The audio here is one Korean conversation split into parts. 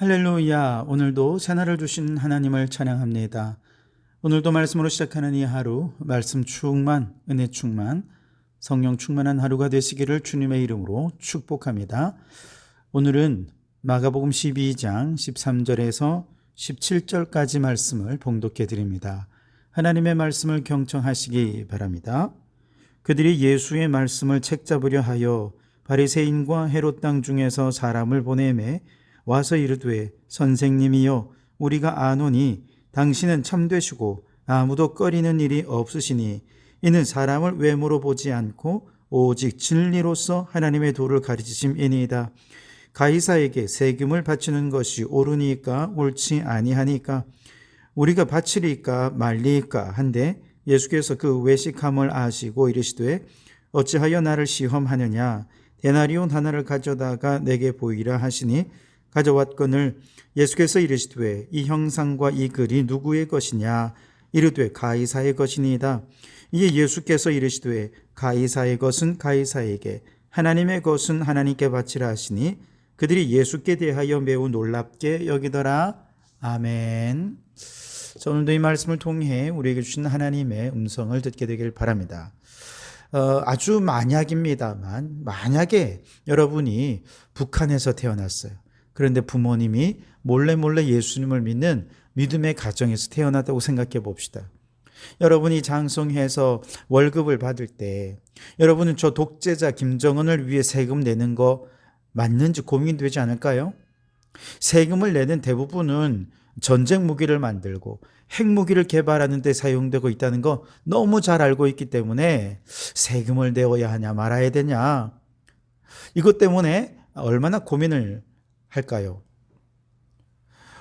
할렐루야. 오늘도 새날을 주신 하나님을 찬양합니다. 오늘도 말씀으로 시작하는 이 하루, 말씀 충만, 은혜 충만, 성령 충만한 하루가 되시기를 주님의 이름으로 축복합니다. 오늘은 마가복음 12장 13절에서 17절까지 말씀을 봉독해 드립니다. 하나님의 말씀을 경청하시기 바랍니다. 그들이 예수의 말씀을 책잡으려 하여 바리새인과 헤롯 땅 중에서 사람을 보내매 와서 이르되 선생님이여 우리가 아노니 당신은 참되시고 아무도 꺼리는 일이 없으시니 이는 사람을 외모로 보지 않고 오직 진리로서 하나님의 도를 가르치심이니이다. 가이사에게 세금을 바치는 것이 옳으니까 옳지 아니하니까 우리가 바치리까 말리까 한데 예수께서 그 외식함을 아시고 이르시되 어찌하여 나를 시험하느냐 데나리온 하나를 가져다가 내게 보이라 하시니 가져왔건을 예수께서 이르시되 이 형상과 이 글이 누구의 것이냐 이르되 가이사의 것이니이다 이에 예수께서 이르시되 가이사의 것은 가이사에게 하나님의 것은 하나님께 바치라 하시니 그들이 예수께 대하여 매우 놀랍게 여기더라 아멘 자, 오늘도 이 말씀을 통해 우리에게 주신 하나님의 음성을 듣게 되길 바랍니다. 어, 아주 만약입니다만, 만약에 여러분이 북한에서 태어났어요. 그런데 부모님이 몰래 몰래 예수님을 믿는 믿음의 가정에서 태어났다고 생각해 봅시다. 여러분이 장성해서 월급을 받을 때 여러분은 저 독재자 김정은을 위해 세금 내는 거 맞는지 고민되지 않을까요? 세금을 내는 대부분은 전쟁 무기를 만들고 핵무기를 개발하는 데 사용되고 있다는 거 너무 잘 알고 있기 때문에 세금을 내어야 하냐 말아야 되냐 이것 때문에 얼마나 고민을 할까요?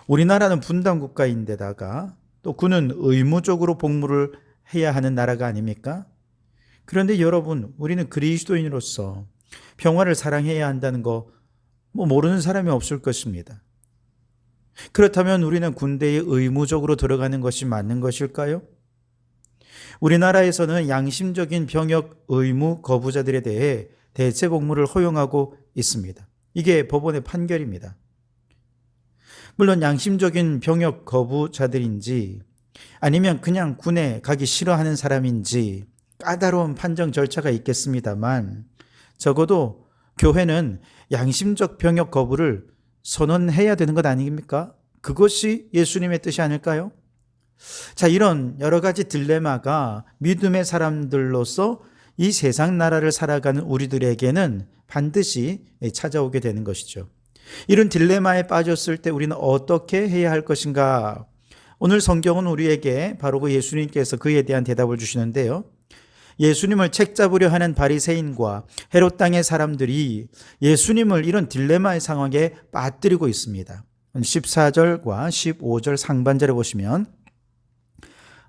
우리나라는 분단 국가인데다가 또 그는 의무적으로 복무를 해야 하는 나라가 아닙니까? 그런데 여러분, 우리는 그리스도인으로서 평화를 사랑해야 한다는 거 뭐 모르는 사람이 없을 것입니다. 그렇다면 우리는 군대에 의무적으로 들어가는 것이 맞는 것일까요? 우리나라에서는 양심적인 병역 의무 거부자들에 대해 대체 복무를 허용하고 있습니다. 이게 법원의 판결입니다. 물론 양심적인 병역 거부자들인지 아니면 그냥 군에 가기 싫어하는 사람인지 까다로운 판정 절차가 있겠습니다만 적어도 교회는 양심적 병역 거부를 선언해야 되는 것 아닙니까? 그것이 예수님의 뜻이 아닐까요? 자, 이런 여러 가지 딜레마가 믿음의 사람들로서 이 세상 나라를 살아가는 우리들에게는 반드시 찾아오게 되는 것이죠. 이런 딜레마에 빠졌을 때 우리는 어떻게 해야 할 것인가? 오늘 성경은 우리에게 바로 그 예수님께서 그에 대한 대답을 주시는데요. 예수님을 책 잡으려 하는 바리새인과 헤롯 땅의 사람들이 예수님을 이런 딜레마의 상황에 빠뜨리고 있습니다. 14절과 15절 상반절에 보시면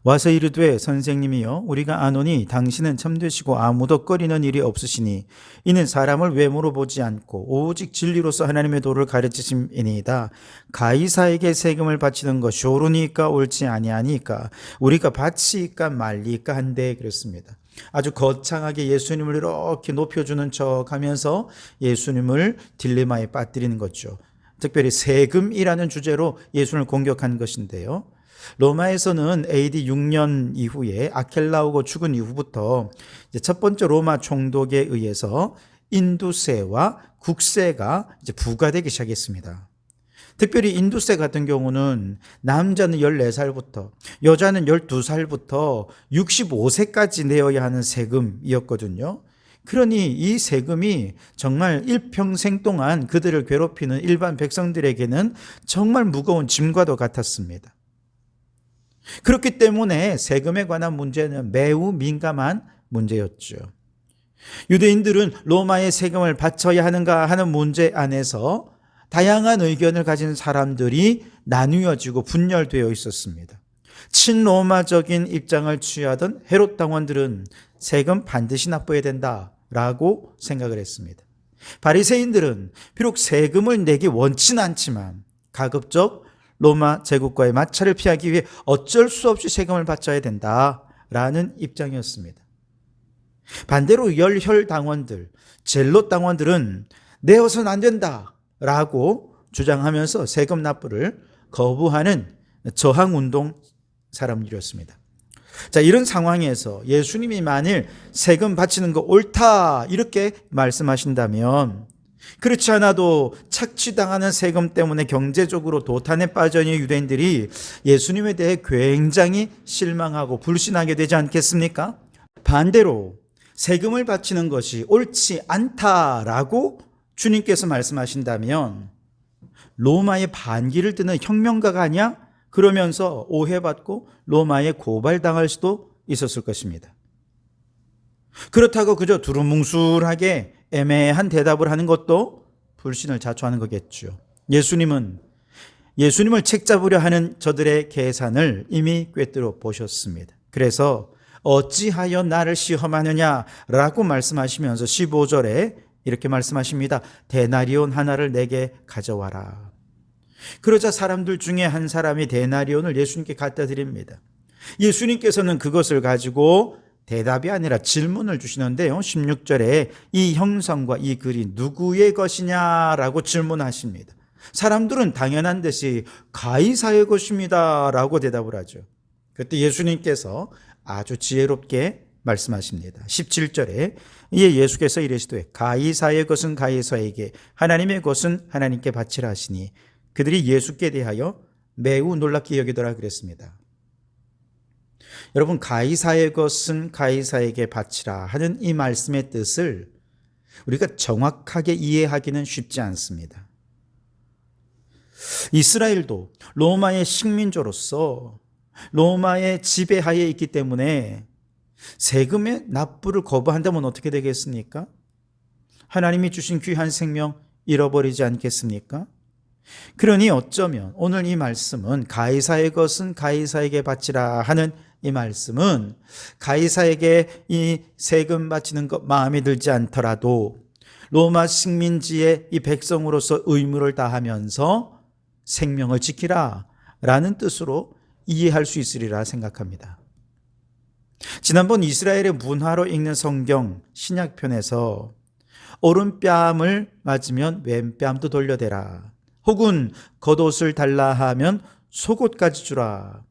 와서 이르되 선생님이여 우리가 아노니 당신은 참되시고 아무도 꺼리는 일이 없으시니 이는 사람을 외모로 보지 않고 오직 진리로서 하나님의 도를 가르치심이니이다. 가이사에게 세금을 바치는 것이 옳으니까 옳지 아니하니까 우리가 바치까 말리까 한데 그랬습니다. 아주 거창하게 예수님을 이렇게 높여주는 척 하면서 예수님을 딜레마에 빠뜨리는 거죠. 특별히 세금이라는 주제로 예수님을 공격한 것인데요 로마에서는 AD 6년 이후에 아켈라우고 죽은 이후부터 첫 번째 로마 총독에 의해서 인두세와 국세가 이제 부과되기 시작했습니다. 특별히 인두세 같은 경우는 남자는 14살부터 여자는 12살부터 65세까지 내어야 하는 세금이었거든요. 그러니 이 세금이 정말 일평생 동안 그들을 괴롭히는 일반 백성들에게는 정말 무거운 짐과도 같았습니다. 그렇기 때문에 세금에 관한 문제는 매우 민감한 문제였죠. 유대인들은 로마의 세금을 바쳐야 하는가 하는 문제 안에서 다양한 의견을 가진 사람들이 나뉘어지고 분열되어 있었습니다. 친로마적인 입장을 취하던 헤롯 당원들은 세금 반드시 납부해야 된다라고 생각을 했습니다. 바리새인들은 비록 세금을 내기 원치는 않지만 가급적 로마 제국과의 마찰을 피하기 위해 어쩔 수 없이 세금을 바쳐야 된다라는 입장이었습니다. 반대로 열혈 당원들, 젤롯 당원들은 내어서는 안 된다라고 주장하면서 세금 납부를 거부하는 저항 운동 사람들이었습니다. 자, 이런 상황에서 예수님이 만일 세금 바치는 거 옳다 이렇게 말씀하신다면 그렇지 않아도 착취당하는 세금 때문에 경제적으로 도탄에 빠져 있는 유대인들이 예수님에 대해 굉장히 실망하고 불신하게 되지 않겠습니까? 반대로 세금을 바치는 것이 옳지 않다라고 주님께서 말씀하신다면 로마의 반기를 드는 혁명가가 아니야? 그러면서 오해받고 로마에 고발당할 수도 있었을 것입니다. 그렇다고 그저 두루뭉술하게 애매한 대답을 하는 것도 불신을 자초하는 거겠죠. 예수님은 예수님을 책잡으려 하는 저들의 계산을 이미 꿰뚫어 보셨습니다. 그래서 어찌하여 나를 시험하느냐라고 말씀하시면서 15절에 이렇게 말씀하십니다. 데나리온 하나를 내게 가져와라. 그러자 사람들 중에 한 사람이 데나리온을 예수님께 갖다 드립니다. 예수님께서는 그것을 가지고 대답이 아니라 질문을 주시는데요. 16절에 이 형상과 이 글이 누구의 것이냐라고 질문하십니다. 사람들은 당연한 듯이 가이사의 것입니다라고 대답을 하죠. 그때 예수님께서 아주 지혜롭게 말씀하십니다. 17절에 이에 예수께서 이르시되 가이사의 것은 가이사에게 하나님의 것은 하나님께 바치라 하시니 그들이 예수께 대하여 매우 놀랍게 여기더라 그랬습니다. 여러분 가이사의 것은 가이사에게 바치라 하는 이 말씀의 뜻을 우리가 정확하게 이해하기는 쉽지 않습니다. 이스라엘도 로마의 식민조로서 로마의 지배하에 있기 때문에 세금의 납부를 거부한다면 어떻게 되겠습니까? 하나님이 주신 귀한 생명 잃어버리지 않겠습니까? 그러니 어쩌면 오늘 이 말씀은 가이사의 것은 가이사에게 바치라 하는 이 말씀은 가이사에게 이 세금 바치는 것 마음에 들지 않더라도 로마 식민지의 이 백성으로서 의무를 다하면서 생명을 지키라 라는 뜻으로 이해할 수 있으리라 생각합니다. 지난번 이스라엘의 문화로 읽는 성경 신약편에서 오른뺨을 맞으면 왼뺨도 돌려대라. 혹은 겉옷을 달라 하면 속옷까지 주라.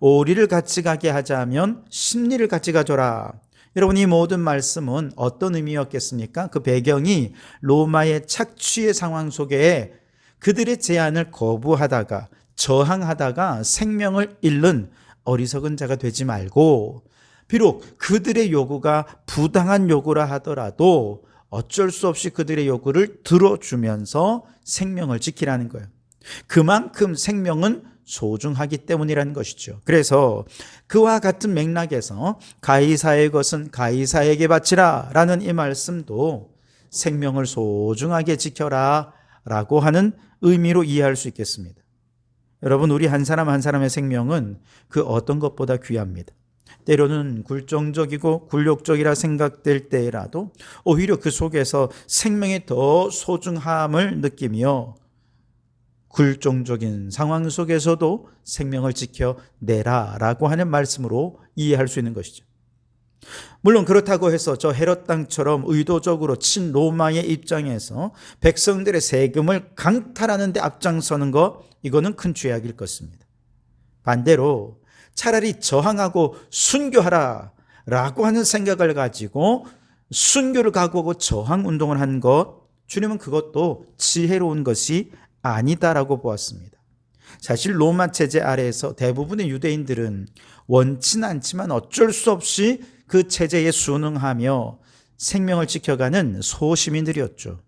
오리를 같이 가게 하자면 심리를 같이 가져라. 여러분 이 모든 말씀은 어떤 의미였겠습니까? 그 배경이 로마의 착취의 상황 속에 그들의 제안을 거부하다가 저항하다가 생명을 잃는 어리석은 자가 되지 말고 비록 그들의 요구가 부당한 요구라 하더라도 어쩔 수 없이 그들의 요구를 들어주면서 생명을 지키라는 거예요. 그만큼 생명은 소중하기 때문이라는 것이죠. 그래서 그와 같은 맥락에서 가이사의 것은 가이사에게 바치라 라는 이 말씀도 생명을 소중하게 지켜라 라고 하는 의미로 이해할 수 있겠습니다. 여러분, 우리 한 사람 한 사람의 생명은 그 어떤 것보다 귀합니다. 때로는 굴종적이고 굴욕적이라 생각될 때라도 오히려 그 속에서 생명이 더 소중함을 느끼며 굴종적인 상황 속에서도 생명을 지켜내라라고 하는 말씀으로 이해할 수 있는 것이죠. 물론 그렇다고 해서 저 헤롯 땅처럼 의도적으로 친로마의 입장에서 백성들의 세금을 강탈하는 데 앞장서는 것 이거는 큰 죄악일 것입니다. 반대로 차라리 저항하고 순교하라 라고 하는 생각을 가지고 순교를 각오하고 저항 운동을 한 것, 주님은 그것도 지혜로운 것이 아니다라고 보았습니다. 사실 로마 체제 아래에서 대부분의 유대인들은 원치는 않지만 어쩔 수 없이 그 체제에 순응하며 생명을 지켜가는 소시민들이었죠.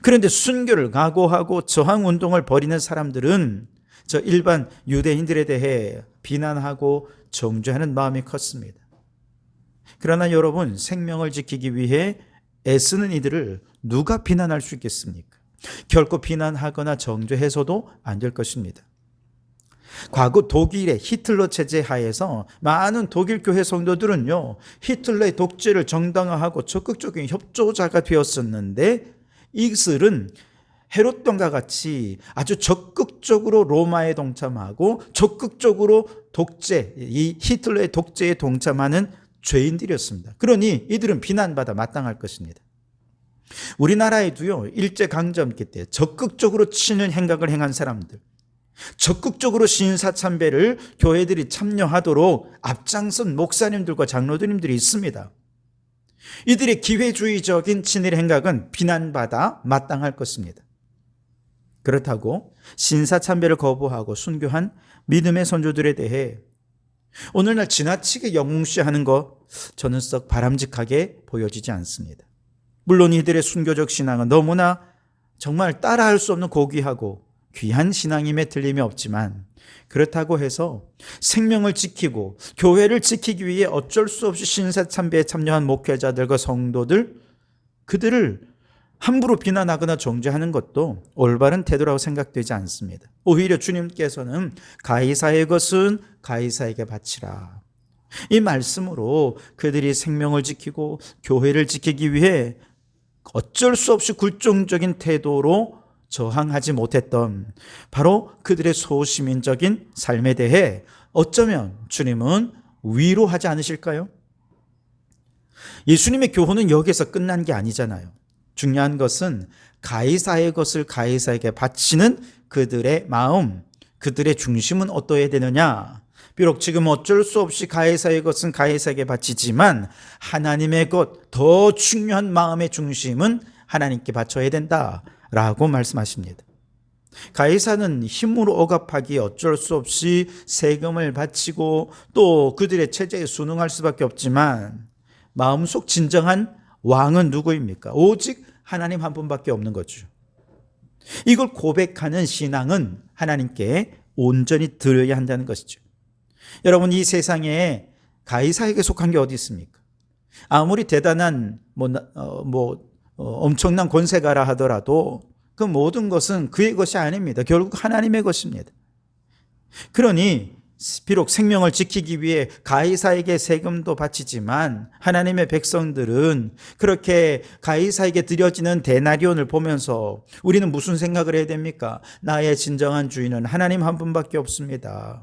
그런데 순교를 각오하고 저항 운동을 벌이는 사람들은 저 일반 유대인들에 대해 비난하고 정죄하는 마음이 컸습니다. 그러나 여러분, 생명을 지키기 위해 애쓰는 이들을 누가 비난할 수 있겠습니까? 결코 비난하거나 정죄해서도 안 될 것입니다. 과거 독일의 히틀러 체제 하에서 많은 독일 교회 성도들은요, 히틀러의 독재를 정당화하고 적극적인 협조자가 되었었는데, 이슬은 헤롯병과 같이 아주 적극적으로 로마에 동참하고 적극적으로 독재, 이 히틀러의 독재에 동참하는 죄인들이었습니다. 그러니 이들은 비난받아 마땅할 것입니다. 우리나라에도요, 일제강점기 때 적극적으로 친일 행각을 행한 사람들, 적극적으로 신사참배를 교회들이 참여하도록 앞장선 목사님들과 장로들님들이 있습니다. 이들의 기회주의적인 친일 행각은 비난받아 마땅할 것입니다. 그렇다고 신사참배를 거부하고 순교한 믿음의 선조들에 대해 오늘날 지나치게 영웅시하는 거 저는 썩 바람직하게 보여지지 않습니다. 물론 이들의 순교적 신앙은 너무나 정말 따라할 수 없는 고귀하고 귀한 신앙임에 틀림이 없지만 그렇다고 해서 생명을 지키고 교회를 지키기 위해 어쩔 수 없이 신사참배에 참여한 목회자들과 성도들 그들을 함부로 비난하거나 정죄하는 것도 올바른 태도라고 생각되지 않습니다. 오히려 주님께서는 가이사의 것은 가이사에게 바치라. 이 말씀으로 그들이 생명을 지키고 교회를 지키기 위해 어쩔 수 없이 굴종적인 태도로 저항하지 못했던 바로 그들의 소시민적인 삶에 대해 어쩌면 주님은 위로하지 않으실까요? 예수님의 교훈은 여기서 끝난 게 아니잖아요. 중요한 것은 가이사의 것을 가이사에게 바치는 그들의 마음, 그들의 중심은 어떠해야 되느냐? 비록 지금 어쩔 수 없이 가이사의 것은 가이사에게 바치지만 하나님의 것, 더 중요한 마음의 중심은 하나님께 바쳐야 된다 라고 말씀하십니다. 가이사는 힘으로 억압하기 어쩔 수 없이 세금을 바치고 또 그들의 체제에 순응할 수밖에 없지만 마음속 진정한 왕은 누구입니까? 오직 하나님 한 분밖에 없는 거죠. 이걸 고백하는 신앙은 하나님께 온전히 드려야 한다는 것이죠. 여러분 이 세상에 가이사에게 속한 게 어디 있습니까? 아무리 대단한 뭐, 어, 뭐 어, 엄청난 권세가라 하더라도 그 모든 것은 그의 것이 아닙니다. 결국 하나님의 것입니다. 그러니 비록 생명을 지키기 위해 가이사에게 세금도 바치지만 하나님의 백성들은 그렇게 가이사에게 드려지는 데나리온을 보면서 우리는 무슨 생각을 해야 됩니까? 나의 진정한 주인은 하나님 한 분밖에 없습니다.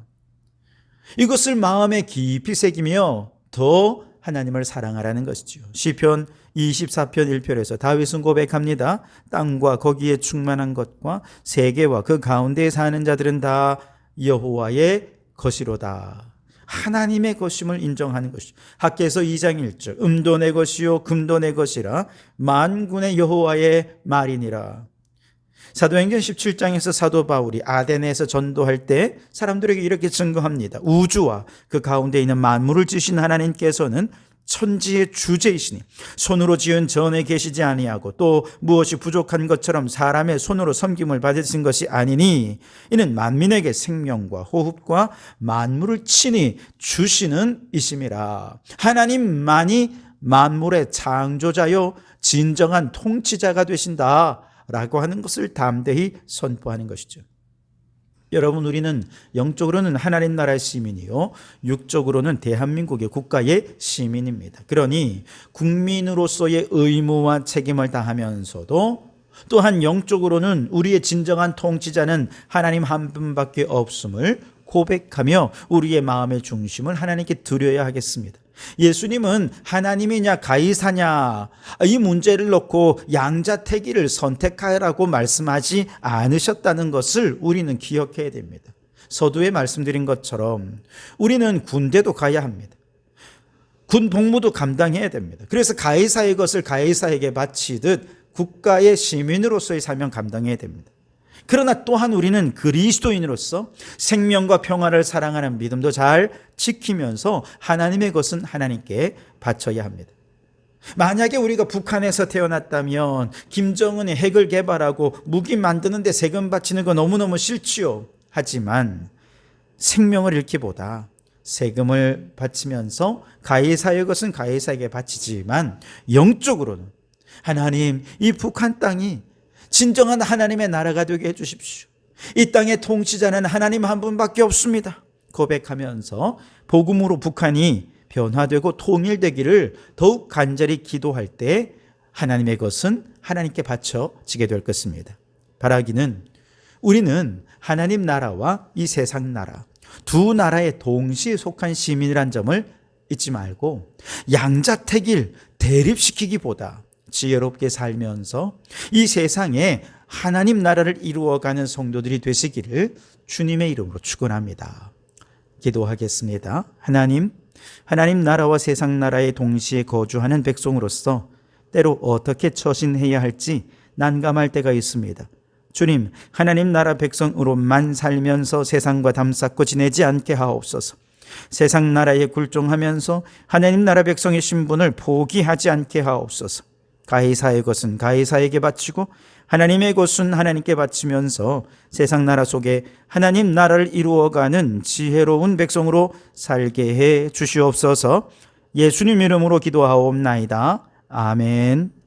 이것을 마음에 깊이 새기며 더 하나님을 사랑하라는 것이죠. 시편 24편 1편에서 다윗은 고백합니다. 땅과 거기에 충만한 것과 세계와 그 가운데에 사는 자들은 다 여호와의 것이로다. 하나님의 것임을 인정하는 것이죠. 학계에서 2장 1절 음도 내 것이요 금도 내 것이라 만군의 여호와의 말이니라. 사도행전 17장에서 사도 바울이 아덴에서 전도할 때 사람들에게 이렇게 증거합니다. 우주와 그 가운데 있는 만물을 지신 하나님께서는 천지의 주제이시니 손으로 지은 전에 계시지 아니하고 또 무엇이 부족한 것처럼 사람의 손으로 섬김을 받으신 것이 아니니 이는 만민에게 생명과 호흡과 만물을 친히 주시는 이심이라 하나님만이 만물의 창조자요 진정한 통치자가 되신다 라고 하는 것을 담대히 선포하는 것이죠. 여러분 우리는 영적으로는 하나님 나라의 시민이요 육적으로는 대한민국의 국가의 시민입니다. 그러니 국민으로서의 의무와 책임을 다하면서도 또한 영적으로는 우리의 진정한 통치자는 하나님 한 분밖에 없음을 고백하며 우리의 마음의 중심을 하나님께 드려야 하겠습니다. 예수님은 하나님이냐 가이사냐 이 문제를 놓고 양자택일을 선택하라고 말씀하지 않으셨다는 것을 우리는 기억해야 됩니다. 서두에 말씀드린 것처럼 우리는 군대도 가야 합니다. 군 복무도 감당해야 됩니다. 그래서 가이사의 것을 가이사에게 바치듯 국가의 시민으로서의 사명 감당해야 됩니다. 그러나 또한 우리는 그리스도인으로서 생명과 평화를 사랑하는 믿음도 잘 지키면서 하나님의 것은 하나님께 바쳐야 합니다. 만약에 우리가 북한에서 태어났다면 김정은이 핵을 개발하고 무기 만드는데 세금 바치는 거 너무너무 싫지요. 하지만 생명을 잃기보다 세금을 바치면서 가해사의 것은 가해사에게 바치지만 영적으로는 하나님 이 북한 땅이 진정한 하나님의 나라가 되게 해 주십시오. 이 땅의 통치자는 하나님 한 분밖에 없습니다. 고백하면서 복음으로 북한이 변화되고 통일되기를 더욱 간절히 기도할 때 하나님의 것은 하나님께 바쳐지게 될 것입니다. 바라기는 우리는 하나님 나라와 이 세상 나라 두 나라에 동시에 속한 시민이란 점을 잊지 말고 양자택일 대립시키기보다 지혜롭게 살면서 이 세상에 하나님 나라를 이루어가는 성도들이 되시기를 주님의 이름으로 축원합니다. 기도하겠습니다. 하나님, 하나님 나라와 세상 나라에 동시에 거주하는 백성으로서 때로 어떻게 처신해야 할지 난감할 때가 있습니다. 주님, 하나님 나라 백성으로만 살면서 세상과 담쌓고 지내지 않게 하옵소서. 세상 나라에 굴종하면서 하나님 나라 백성의 신분을 포기하지 않게 하옵소서. 가이사의 것은 가이사에게 바치고 하나님의 것은 하나님께 바치면서 세상 나라 속에 하나님 나라를 이루어가는 지혜로운 백성으로 살게 해 주시옵소서. 예수님 이름으로 기도하옵나이다. 아멘.